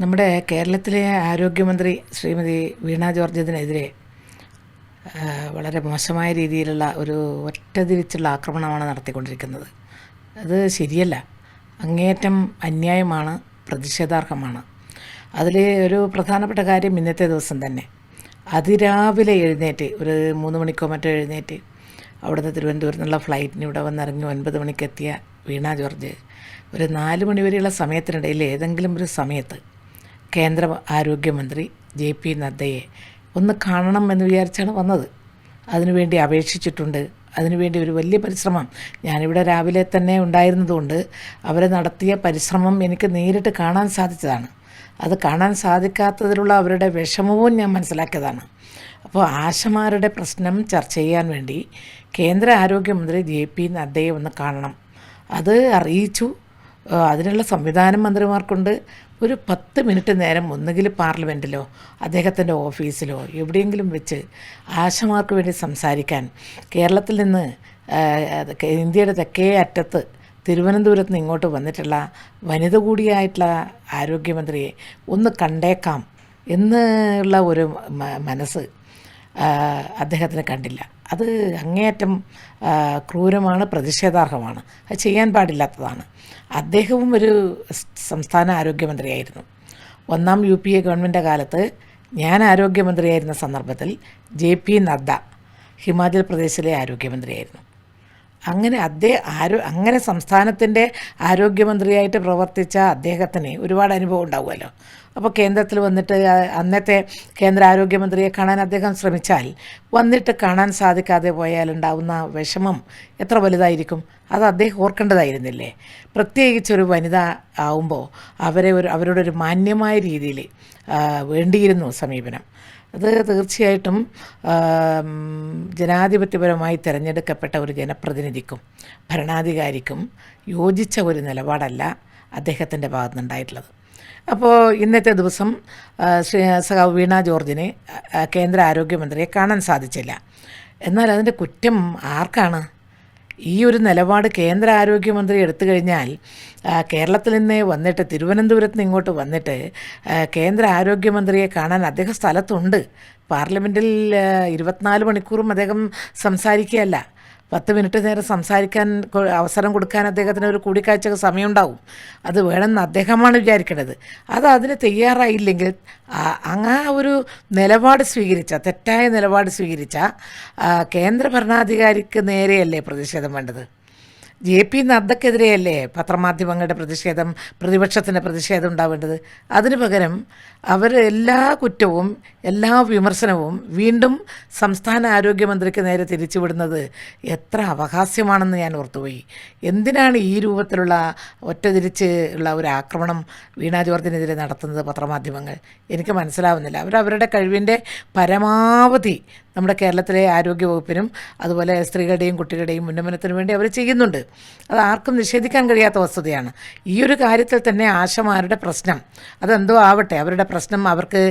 നമ്മുടെ കേരളത്തിലെ ആരോഗ്യമന്ത്രി ശ്രീമതി വീണ ജോർജിനെതിരെ വളരെ മോശമായ രീതിയിലുള്ള ഒരു ഒറ്റതിരിച്ചുള്ള ആക്രമണമാണ് നടത്തിക്കൊണ്ടിരിക്കുന്നത്. അത് ശരിയല്ല. അങ്ങേയറ്റം അന്യായമാണ് പ്രതിഷേധാർഹമാണ്. അതിൽ ഒരു പ്രധാനപ്പെട്ട കാര്യം ഇന്നത്തെ ദിവസം തന്നെ. അതിരാവിലെ എഴുന്നേറ്റ് ഒരു മൂന്ന് മണിക്കോ മറ്റോ എഴുന്നേറ്റ് അവിടുന്ന് തിരുവനന്തപുരത്ത് നിന്നുള്ള ഫ്ലൈറ്റിന് ഇവിടെ വന്നിറങ്ങി ഒൻപത് മണിക്കെത്തിയ വീണ ജോർജ് ഒരു നാല് മണി വരെയുള്ള സമയത്തിനിടയിൽ ഏതെങ്കിലും ഒരു സമയത്ത് കേന്ദ്ര ആരോഗ്യമന്ത്രി ജെ പി നദ്ദയെ ഒന്ന് കാണണം എന്ന് വിചാരിച്ചാണ് വന്നത്. അതിനുവേണ്ടി അപേക്ഷിച്ചിട്ടുണ്ട്. അതിനുവേണ്ടി ഒരു വലിയ പരിശ്രമം. ഞാനിവിടെ രാവിലെ തന്നെ ഉണ്ടായിരുന്നതുകൊണ്ട് അവർ നടത്തിയ പരിശ്രമം എനിക്ക് നേരിട്ട് കാണാൻ സാധിച്ചതാണ്. അത് കാണാൻ സാധിക്കാത്തതിലുള്ള അവരുടെ വിഷമവും ഞാൻ മനസ്സിലാക്കിയതാണ്. അപ്പോൾ ആശമാരുടെ പ്രശ്നം ചർച്ച ചെയ്യാൻ വേണ്ടി കേന്ദ്ര ആരോഗ്യമന്ത്രി ജെ പി നദ്ദയെ ഒന്ന് കാണണം. അത് അറിയിച്ചു. അതിനുള്ള സംവിധാനം മന്ത്രിമാർക്കുണ്ട്. ഒരു പത്ത് മിനിറ്റ് നേരം ഒന്നുകിൽ പാർലമെന്റിലോ അദ്ദേഹത്തിന്റെ ഓഫീസിലോ എവിടെയെങ്കിലും വെച്ച് ആശമാർക്ക് വേണ്ടി സംസാരിക്കാൻ കേരളത്തിൽ നിന്ന് ഇന്ത്യയുടെ തെക്കേ അറ്റത്ത് തിരുവനന്തപുരത്ത് നിന്ന് ഇങ്ങോട്ട് വന്നിട്ടുള്ള വനിത കൂടിയായിട്ടുള്ള ആരോഗ്യമന്ത്രിയെ ഒന്ന് കണ്ടേക്കാം എന്നുള്ള ഒരു മനസ്സ് അദ്ദേഹത്തിന് കണ്ടില്ല. അത് അങ്ങേയറ്റം ക്രൂരമാണ് പ്രതിഷേധാർഹമാണ്. അത് ചെയ്യാൻ പാടില്ലാത്തതാണ്. അദ്ദേഹവും ഒരു സംസ്ഥാന ആരോഗ്യമന്ത്രിയായിരുന്നു. ഒന്നാം യു പി എ ഗവൺമെന്റ് കാലത്ത് ഞാൻ ആരോഗ്യമന്ത്രിയായിരുന്ന സന്ദർഭത്തിൽ ജെ പി നദ്ദ ഹിമാചൽ പ്രദേശിലെ ആരോഗ്യമന്ത്രിയായിരുന്നു. അങ്ങനെ അദ്ദേഹം ആരോ അങ്ങനെ സംസ്ഥാനത്തിന്റെ ആരോഗ്യമന്ത്രിയായിട്ട് പ്രവർത്തിച്ച അദ്ദേഹത്തിന് ഒരുപാട് അനുഭവം ഉണ്ടാവുമല്ലോ. അപ്പോൾ കേന്ദ്രത്തിൽ വന്നിട്ട് അന്നത്തെ കേന്ദ്ര ആരോഗ്യമന്ത്രിയെ കാണാൻ അദ്ദേഹം ശ്രമിച്ചാൽ വന്നിട്ട് കാണാൻ സാധിക്കാതെ പോയാൽ ഉണ്ടാവുന്ന വിഷമം എത്ര വലുതായിരിക്കും? അത് അദ്ദേഹം ഓർക്കേണ്ടതായിരുന്നില്ലേ? പ്രത്യേകിച്ച് ഒരു വനിത ആവുമ്പോൾ അവരെ ഒരു അവരുടെ ഒരു മാന്യമായ രീതിയിൽ വേണ്ടിയിരുന്നു സമീപനം. അത് തീർച്ചയായിട്ടും ജനാധിപത്യപരമായി തിരഞ്ഞെടുക്കപ്പെട്ട ഒരു ജനപ്രതിനിധിക്കും ഭരണാധികാരിക്കും യോജിച്ച ഒരു നിലപാടല്ല അദ്ദേഹത്തിന്റെ ഭാഗത്തുനിന്നുണ്ടായിട്ടുള്ളത്. അപ്പോൾ ഇന്നത്തെ ദിവസം ശ്രീ സഖാവ് വീണ ജോർജിനെ കേന്ദ്ര ആരോഗ്യമന്ത്രിയെ കാണാൻ സാധിച്ചില്ല. എന്നാൽ അതിന്റെ കുറ്റം ആർക്കാണ്? ഈ ഒരു നിലപാട് കേന്ദ്ര ആരോഗ്യമന്ത്രി എടുത്തു കഴിഞ്ഞാൽ കേരളത്തിൽ നിന്ന് വന്നിട്ട് തിരുവനന്തപുരത്ത് നിന്ന് ഇങ്ങോട്ട് വന്നിട്ട് കേന്ദ്ര ആരോഗ്യമന്ത്രിയെ കാണാൻ അദ്ദേഹം സ്ഥലത്തുണ്ട്. പാർലമെന്റിൽ ഇരുപത്തിനാല് മണിക്കൂറും അദ്ദേഹം സംസാരിക്കുകയല്ല. പത്ത് മിനിറ്റ് നേരം സംസാരിക്കാൻ അവസരം കൊടുക്കാൻ അദ്ദേഹത്തിന് ഒരു കൂടിക്കാഴ്ച സമയമുണ്ടാവും. അത് വേണമെന്ന് അദ്ദേഹമാണ് വിചാരിക്കേണ്ടത് അത് അതിന് തയ്യാറായില്ലെങ്കിൽ അങ്ങ് ആ ഒരു നിലപാട് സ്വീകരിച്ച തെറ്റായ നിലപാട് സ്വീകരിച്ച കേന്ദ്ര ഭരണാധികാരിക്ക് നേരെയല്ലേ പ്രതിഷേധം വേണ്ടത്? ജെ പി നദ്ദക്കെതിരെയല്ലേ പത്രമാധ്യമങ്ങളുടെ പ്രതിഷേധം പ്രതിപക്ഷത്തിന്റെ പ്രതിഷേധം ഉണ്ടാവേണ്ടത്? അതിനു പകരം അവർ എല്ലാ കുറ്റവും എല്ലാ വിമർശനവും വീണ്ടും സംസ്ഥാന ആരോഗ്യമന്ത്രിക്ക് നേരെ തിരിച്ചുവിടുന്നത് എത്ര അവകാശമാണെന്ന് ഞാൻ ഓർത്തുപോയി. എന്തിനാണ് ഈ രൂപത്തിലുള്ള ഒറ്റതിരിച്ച് ഉള്ള ഒരു ആക്രമണം വീണ ജോർജിനെതിരെ നടത്തുന്നത് പത്രമാധ്യമങ്ങൾ? എനിക്ക് മനസ്സിലാവുന്നില്ല. അവർ അവരുടെ കഴിവിന്റെ പരമാവധി നമ്മുടെ കേരളത്തിലെ ആരോഗ്യ വകുപ്പിനും അതുപോലെ സ്ത്രീകളുടെയും കുട്ടികളുടെയും ഉന്നമനത്തിനു വേണ്ടി അവർ ചെയ്യുന്നുണ്ട്. അത് ആർക്കും നിഷേധിക്കാൻ കഴിയാത്ത വസ്തുതയാണ്. ഈ ഒരു കാര്യത്തിൽ തന്നെ ആശമാരുടെ പ്രശ്നം. അതെന്തോ ആവട്ടെ അവരുടെ പ്രശ്നം അവർക്ക്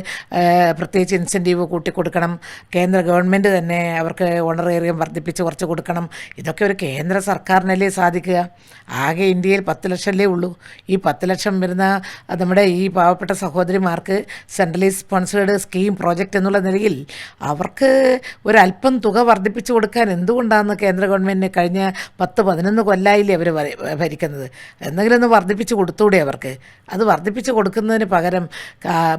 പ്രത്യേകിച്ച് ഇൻസെന്റീവ് കൂട്ടിക്കൊടുക്കണം കേന്ദ്ര ഗവൺമെന്റ് തന്നെ അവർക്ക് ഓണറേറിയം വർദ്ധിപ്പിച്ച് കുറച്ച് കൊടുക്കണം. ഇതൊക്കെ ഒരു കേന്ദ്ര സർക്കാരിനല്ലേ സാധിക്കുക? ആകെ ഇന്ത്യയിൽ പത്ത് ലക്ഷമല്ലേ ഉള്ളൂ. ഈ പത്ത് ലക്ഷം വരുന്ന നമ്മുടെ ഈ പാവപ്പെട്ട സഹോദരിമാർക്ക് സെൻട്രലി സ്പോൺസേഡ് സ്കീം പ്രോജക്റ്റ് എന്നുള്ള നിലയിൽ അവർക്ക് ഒരല്പം തുക വർദ്ധിപ്പിച്ചു കൊടുക്കാൻ എന്തുകൊണ്ടാണ് കേന്ദ്ര ഗവൺമെന്റിന് കഴിഞ്ഞ പത്ത് പതിനൊന്ന് കൊല്ലായില്ലേ അവർ ഭരിക്കുന്നത്? എന്തെങ്കിലും ഒന്ന് വർദ്ധിപ്പിച്ചു കൊടുത്തൂടെ അവർക്ക്? അത് വർദ്ധിപ്പിച്ചു കൊടുക്കുന്നതിന് പകരം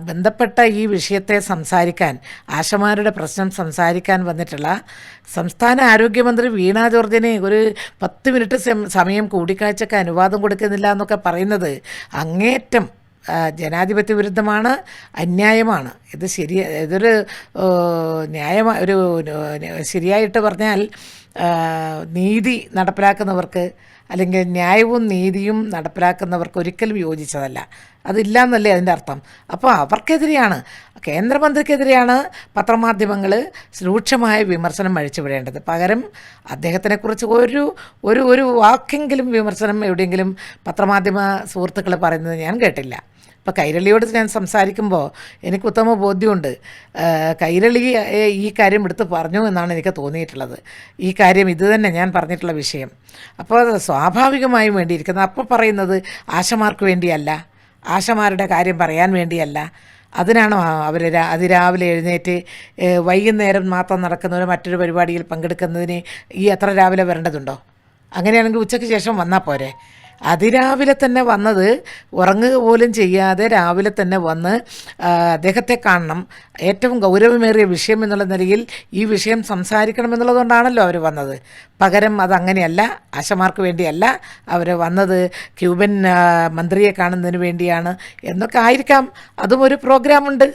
ബന്ധപ്പെട്ട ഈ വിഷയത്തെ സംസാരിക്കാൻ ആശമാരുടെ പ്രശ്നം സംസാരിക്കാൻ വന്നിട്ടുള്ള സംസ്ഥാന ആരോഗ്യമന്ത്രി വീണ ജോർജിനെ ഒരു പത്ത് മിനിറ്റ് സമയം കൂടിക്കാഴ്ചക്ക് അനുവാദം കൊടുക്കുന്നില്ല എന്നൊക്കെ പറയുന്നത് അങ്ങേറ്റം ജനാധിപത്യ വിരുദ്ധമാണ് അന്യായമാണ്. ഇത് ശരി ഇതൊരു ന്യായമായ ഒരു ശരിയായിട്ട് പറഞ്ഞാൽ നീതി നടപ്പിലാക്കുന്നവർക്ക് അല്ലെങ്കിൽ ന്യായവും നീതിയും നടപ്പിലാക്കുന്നവർക്ക് ഒരിക്കലും യോജിച്ചതല്ല. അതില്ല എന്നല്ലേ അതിന്റെ അർത്ഥം. അപ്പോൾ അവർക്കെതിരെയാണ് കേന്ദ്രമന്ത്രിക്കെതിരെയാണ് പത്രമാധ്യമങ്ങൾ രൂക്ഷമായ വിമർശനം അഴിച്ചുവിടേണ്ടത്. പകരം അദ്ദേഹത്തിനെക്കുറിച്ച് ഒരു ഒരു ഒരു വാക്കെങ്കിലും വിമർശനം എവിടെയെങ്കിലും പത്രമാധ്യമ സുഹൃത്തുക്കൾ പറയുന്നത് ഞാൻ കേട്ടില്ല. ഇപ്പോൾ കൈരളിയോട് ഞാൻ സംസാരിക്കുമ്പോൾ എനിക്ക് ഉത്തമ ബോധ്യമുണ്ട്. കൈരളി ഈ കാര്യം എടുത്ത് പറഞ്ഞു എന്നാണ് എനിക്ക് തോന്നിയിട്ടുള്ളത്. ഈ കാര്യം ഇത് തന്നെ ഞാൻ പറഞ്ഞിട്ടുള്ള വിഷയം. അപ്പോൾ സ്വാഭാവികമായും വേണ്ടിയിരിക്കുന്നത് അപ്പോൾ പറയുന്നത് ആശമാർക്ക് വേണ്ടിയല്ല. ആശമാരുടെ കാര്യം പറയാൻ വേണ്ടിയല്ല. അതിനാണ് അവർ അതിരാവിലെ എഴുന്നേറ്റ് വൈകുന്നേരം മാത്രം നടക്കുന്ന ഒരു മറ്റൊരു പരിപാടിയിൽ പങ്കെടുക്കുന്നതിന് ഈ എത്ര രാവിലെ വരേണ്ടതുണ്ടോ? അങ്ങനെയാണെങ്കിൽ ഉച്ചയ്ക്ക് ശേഷം വന്നാൽ പോരെ. അതിരാവിലെ തന്നെ വന്നത് ഉറങ്ങുക പോലും ചെയ്യാതെ രാവിലെ തന്നെ വന്ന് അദ്ദേഹത്തെ കാണണം. ഏറ്റവും ഗൗരവമേറിയ വിഷയം എന്നുള്ള നിലയിൽ ഈ വിഷയം സംസാരിക്കണം എന്നുള്ളതുകൊണ്ടാണല്ലോ അവർ വന്നത്. പകരം അതങ്ങനെയല്ല ആശമാർക്ക് വേണ്ടിയല്ല അവർ വന്നത് ക്യൂബൻ മന്ത്രിയെ കാണുന്നതിന് വേണ്ടിയാണ് എന്നൊക്കെ ആയിരിക്കാം. അതും ഒരു പ്രോഗ്രാമുണ്ട്.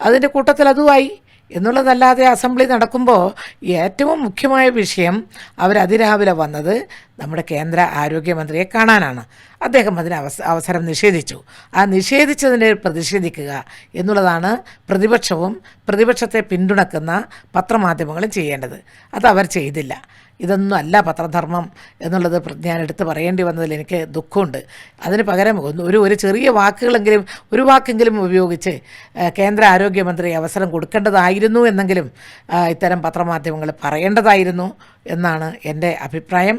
അതിന്റെ കൂട്ടത്തിൽ അതുമായി. എന്നുള്ളതല്ലാതെ അസംബ്ലി നടക്കുമ്പോൾ ഏറ്റവും മുഖ്യമായ വിഷയം അവർ അതിരാവിലെ വന്നത് നമ്മുടെ കേന്ദ്ര ആരോഗ്യമന്ത്രിയെ കാണാനാണ്. അദ്ദേഹം അതിന് അവസ അവസരം നിഷേധിച്ചു. ആ നിഷേധിച്ചതിനെ പ്രതിഷേധിക്കുക എന്നുള്ളതാണ് പ്രതിപക്ഷവും പ്രതിപക്ഷത്തെ പിന്തുണക്കുന്ന പത്രമാധ്യമങ്ങളും ചെയ്യേണ്ടത്. അത് അവർ ചെയ്തില്ല. ഇതൊന്നും അല്ല പത്രധർമ്മം എന്നുള്ളത് ഞാൻ എടുത്ത് പറയേണ്ടി വന്നതിൽ എനിക്ക് ദുഃഖമുണ്ട്. അതിന് പകരം ഒരു ഒരു ചെറിയ വാക്കുകളെങ്കിലും ഒരു വാക്കെങ്കിലും ഉപയോഗിച്ച് കേന്ദ്ര ആരോഗ്യമന്ത്രി അവസരം കൊടുക്കേണ്ടതായിരുന്നു എന്നെങ്കിലും ഇത്തരം പത്രമാധ്യമങ്ങൾ പറയേണ്ടതായിരുന്നു. എന്നാണ് എന്റെ അഭിപ്രായം.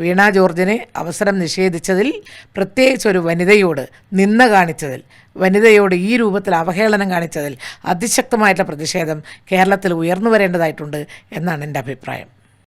വീണ ജോർജിന് അവസരം നിഷേധിച്ചതിൽ പ്രത്യേകിച്ച് ഒരു വനിതയോട് നിന്ന കാണിച്ചതിൽ വനിതയോട് ഈ രൂപത്തിൽ അവഹേളനം കാണിച്ചതിൽ അതിശക്തമായിട്ടുള്ള പ്രതിഷേധം കേരളത്തിൽ ഉയർന്നു വരേണ്ടതായിട്ടുണ്ട് എന്നാണ് എന്റെ അഭിപ്രായം.